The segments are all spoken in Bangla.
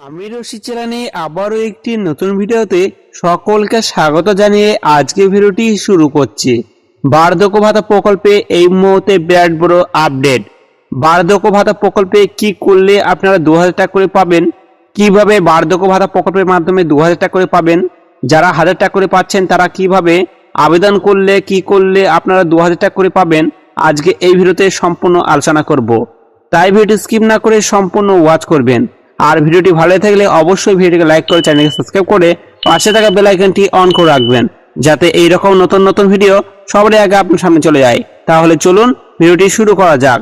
আমি রশি চ্যানেলে আবারও একটি নতুন ভিডিওতে সকলকে স্বাগত জানিয়ে আজকে ভিডিওটি শুরু করছি। বার্ধক্য ভাতা প্রকল্পে এই মুহূর্তে বিরাট বড় আপডেট। বার্ধক্য ভাতা প্রকল্পে কি করলে আপনারা দু হাজার টাকা করে পাবেন? কীভাবে বার্ধক্য ভাতা প্রকল্পের মাধ্যমে দু হাজার টাকা করে পাবেন? যারা হাজার টাকা করে পাচ্ছেন তারা কীভাবে আবেদন করলে, কি করলে আপনারা দু হাজার টাকা করে পাবেন? আজকে এই ভিডিওতে সম্পূর্ণ আলোচনা করব। তাই ভিডিও স্কিপ না করে সম্পূর্ণ ওয়াচ করবেন। আর ভিডিওটি ভালো থাকলে অবশ্যই ভিডিওটিকে লাইক করে চ্যানেলকে সাবস্ক্রাইব করে পাশে থাকা বেল আইকনটি অন করে রাখবেন, যাতে এই রকম নতুন নতুন ভিডিও সবার আগে আপনার সামনে চলে যায়। তাহলে চলুন ভিডিওটি শুরু করা যাক।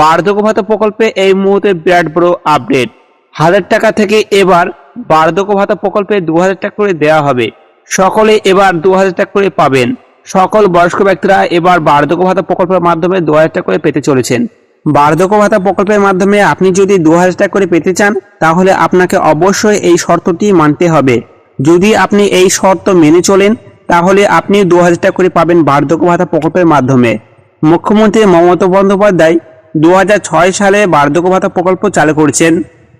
বার্ধক্য ভাতা প্রকল্পে এই মুহূর্তে বিরাট বড় আপডেট হাজার টাকা থেকে এবার বার্ধক্য ভাতা প্রকল্পে দু হাজার টাকা করে দেওয়া হবে। সকলে এবার দু হাজার টাকা করে পাবেন। সকল বয়স্ক ব্যক্তিরা এবার বার্ধক্য ভাতা প্রকল্পের মাধ্যমে দু হাজার টাকা করে পেতে চলেছেন। বার্ধক্য ভাতা প্রকল্পের মাধ্যমে আপনি যদি দু হাজার টাকা করে পেতে চান, তাহলে আপনাকে অবশ্যই এই শর্তটি মানতে হবে। যদি আপনি এই শর্ত মেনে চলেন, তাহলে আপনি দু হাজার টাকা করে পাবেন বার্ধক্য ভাতা প্রকল্পের মাধ্যমে। মুখ্যমন্ত্রী মমতা বন্দ্যোপাধ্যায় দু ছয় সালে বার্ধক্য ভাতা প্রকল্প চালু করেছেন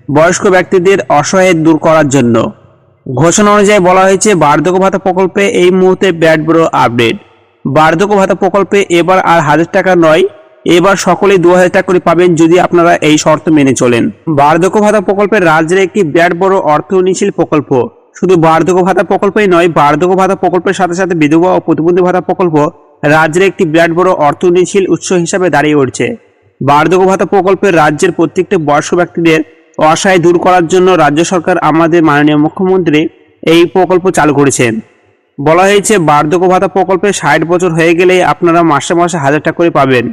বয়স্ক ব্যক্তিদের অসহায় দূর করার জন্য। ঘোষণা অনুযায়ী বলা হয়েছে, বার্ধক্য ভাতা প্রকল্পে এই মুহূর্তে ব্যাট বড় আপডেট। বার্ধক্য ভাতা প্রকল্পে এবার আর হাজার টাকা নয় এবার সকলেই দু হাজার টাকা করে পাবেন যদি আপনারা এই শর্ত মেনে চলেন। বার্ধক্য ভাতা প্রকল্পের রাজ্যের একটি বিরাট বড় অর্থ অর্থনীতিশীল প্রকল্প। শুধু বার্ধক্য ভাতা প্রকল্পই নয়, বার্ধক্য ভাতা প্রকল্পের সাথে সাথে বিধবা ও প্রতিবন্ধী ভাতা প্রকল্প রাজ্যের একটি বিরাট বড় অর্থনীতিশীল উৎস হিসাবে দাঁড়িয়ে উঠছে। বার্ধক্য ভাতা প্রকল্পের রাজ্যের প্রত্যেকটা বয়স্ক ব্যক্তিদের অসহায় দূর করার জন্য রাজ্য সরকার আমাদের মাননীয় মুখ্যমন্ত্রী এই প্রকল্প চালু করেছেন। বলা হয়েছে, বার্ধক্য ভাতা প্রকল্পে ষাট বছর হয়ে গেলে আপনারা মাসে মাসে হাজার টাকা করে পাবেন।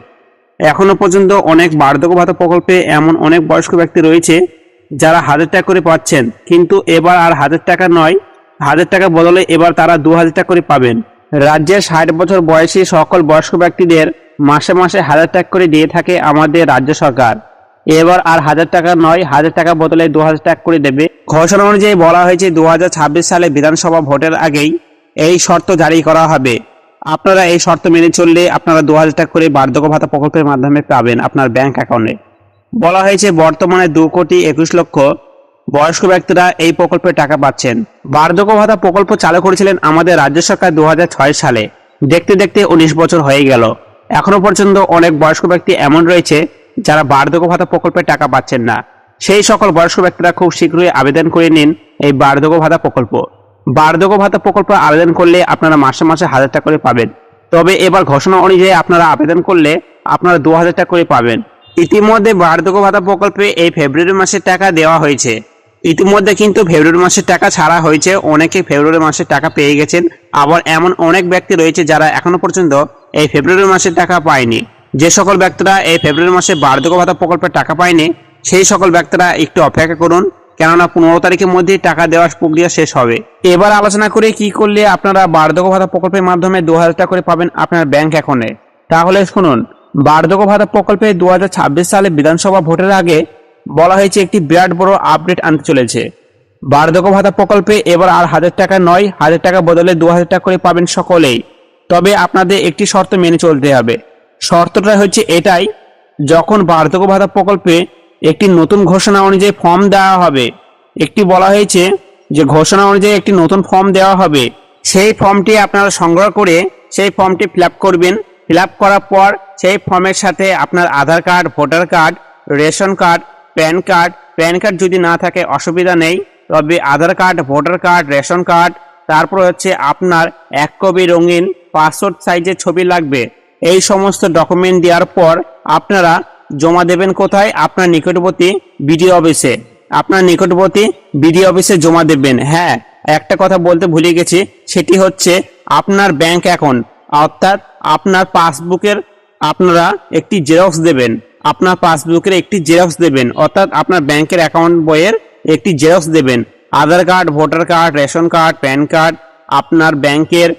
এখনও পর্যন্ত অনেক বার্ধক্য ভাতা প্রকল্পে এমন অনেক বয়স্ক ব্যক্তি রয়েছে যারা হাজার টাকা করে পাচ্ছেন। কিন্তু এবার আর হাজার টাকা নয়, হাজার টাকা বদলে এবার তারা দু হাজার টাকা করে পাবেন। রাজ্যের ষাট বছর বয়সী সকল বয়স্ক ব্যক্তিদের মাসে মাসে হাজার টাকা করে দিয়ে থাকে আমাদের রাজ্য সরকার। এবার আর হাজার টাকা নয়, হাজার টাকা বদলে দু হাজার টাকা করে দেবে। ঘোষণা অনুযায়ী বলা হয়েছে, দু হাজার ছাব্বিশ সালে বিধানসভা ভোটের আগেই এই শর্ত জারি করা হবে। আপনারা এই শর্ত মেনে চললে আপনারা দু হাজার টাকা করে বার্ধক্য ভাতা প্রকল্পের মাধ্যমে পাবেন আপনার ব্যাংক অ্যাকাউন্টে বলা হয়েছে, বর্তমানে দু কোটি একুশ লক্ষ বয়স্ক ব্যক্তিরা এই প্রকল্পে টাকা পাচ্ছেন। বার্ধক্য ভাতা প্রকল্প চালু করেছিলেন আমাদের রাজ্য সরকার দু হাজার ছয় সালে। দেখতে দেখতে উনিশ বছর হয়ে গেল। এখনও পর্যন্ত অনেক বয়স্ক ব্যক্তি এমন রয়েছে যারা বার্ধক্য ভাতা প্রকল্পে টাকা পাচ্ছেন না। সেই সকল বয়স্ক ব্যক্তিরা খুব শীঘ্রই আবেদন করে নিন এই বার্ধক্য ভাতা প্রকল্প। বার্ধক্য ভাতা প্রকল্প আবেদন করলে আপনারা মাসে মাসে হাজার টাকা করে পাবেন। তবে এবার ঘোষণা অনুযায়ী আপনারা আবেদন করলে আপনারা দু হাজার টাকা করে পাবেন। ইতিমধ্যে বার্ধক্য ভাতা প্রকল্পে এই ফেব্রুয়ারি মাসের টাকা দেওয়া হয়েছে। ইতিমধ্যে কিন্তু ফেব্রুয়ারি মাসের টাকা ছাড়া হয়েছে। অনেকে ফেব্রুয়ারি মাসের টাকা পেয়ে গেছেন। আবার এমন অনেক ব্যক্তি রয়েছে যারা এখনও পর্যন্ত এই ফেব্রুয়ারি মাসের টাকা পায়নি। যে সকল ব্যক্তিরা এই ফেব্রুয়ারি মাসে বার্ধক্য ভাতা প্রকল্পের টাকা পায়নি, সেই সকল ব্যক্তিরা একটু অপেক্ষা করুন। কেননা পনেরো তারিখের মধ্যে টাকা দেওয়ার প্রক্রিয়া শেষ হবে। এবার আলোচনা করে কি করলে আপনারা বার্ধক্য ভাতা প্রকল্পের মাধ্যমে দু হাজার টাকা করে পাবেন আপনার ব্যাংক অ্যাকাউন্টে। তাহলে শুনুন, বার্ধক্য ভাতা প্রকল্পে দু হাজার ছাব্বিশ সালে বিধানসভা ভোটের আগে বলা হয়েছে একটি বিরাট বড় আপডেট আনতে চলেছে। বার্ধক্য ভাতা প্রকল্পে এবার আর হাজার টাকা নয়, হাজার টাকা বদলে দু হাজার টাকা করে পাবেন সকলেই। তবে আপনাদের একটি শর্ত মেনে চলতে হবে। শর্তটা হচ্ছে এটাই, যখন বার্ধক্য ভাতা প্রকল্পে একটি নতুন ঘোষণা অনুযায়ী ফর্ম দেওয়া হবে। একটি বলা হয়েছে যে ঘোষণা অনুযায়ী একটি নতুন ফর্ম দেওয়া হবে। সেই ফর্মটি আপনারা সংগ্রহ করে সেই ফর্মটি ফিল করবেন। ফিল করার পর সেই ফর্মের সাথে আপনার Aadhaar card voter card ration card PAN card PAN card যদি না থাকে অসুবিধা নেই। তবে Aadhaar card voter card ration card তারপর হচ্ছে আপনার এক কপি রঙিন পাসপোর্ট সাইজের ছবি লাগবে। এই সমস্ত ডকুমেন্ট দেওয়ার পর আপনারা জমা দেবেন কোথায়? আপনার নিকটবর্তী বিডিও অফিসে। আপনার নিকটবর্তী বিডিও অফিসে জমা দেবেন। হ্যাঁ একটা কথা বলতে ভুলে গেছি, সেটি হচ্ছে আপনার ব্যাংক অ্যাকাউন্ট অর্থাৎ আপনার পাসবুকের আপনারা একটি জেরক্স দেবেন। আপনার পাসবুকের একটি জেরক্স দেবেন, অর্থাৎ আপনার ব্যাংকের অ্যাকাউন্ট বইয়ের একটি জেরক্স দেবেন। Aadhaar card, voter card, ration card, PAN card, আপনার ব্যাংকের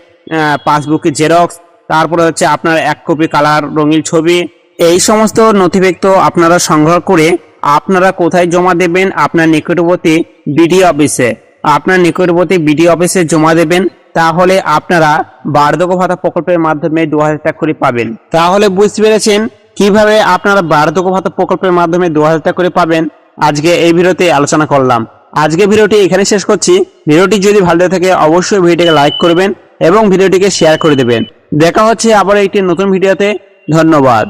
পাসবুকের জেরক্স তারপরে হচ্ছে আপনার এক কপি কালার রঙিন ছবি এই সমস্ত নথিভুক্ত আপনারা সংগ্রহ করে আপনারা কোথায় জমা দেবেন আপনার নিকটবর্তী বিডিও অফিসে। আপনার নিকটবর্তী বিডিও অফিসে জমা দেবেন, তাহলে আপনারা বার্ধক্য ভাতা প্রকল্পের মাধ্যমে দু হাজার টাকা করে পাবেন। তাহলে বুঝতে পেরেছেন কীভাবে আপনারা বার্ধক্য ভাতা প্রকল্পের মাধ্যমে দু হাজার টাকা করে পাবেন? আজকে এই ভিডিওতে আলোচনা করলাম। আজকে ভিডিওটি এখানে শেষ করছি। ভিডিওটি যদি ভালো লেগে থাকে, অবশ্যই ভিডিওটিকে লাইক করবেন এবং ভিডিওটিকে শেয়ার করে দেবেন। দেখা হচ্ছে আবার একটি নতুন ভিডিওতে। ধন্যবাদ।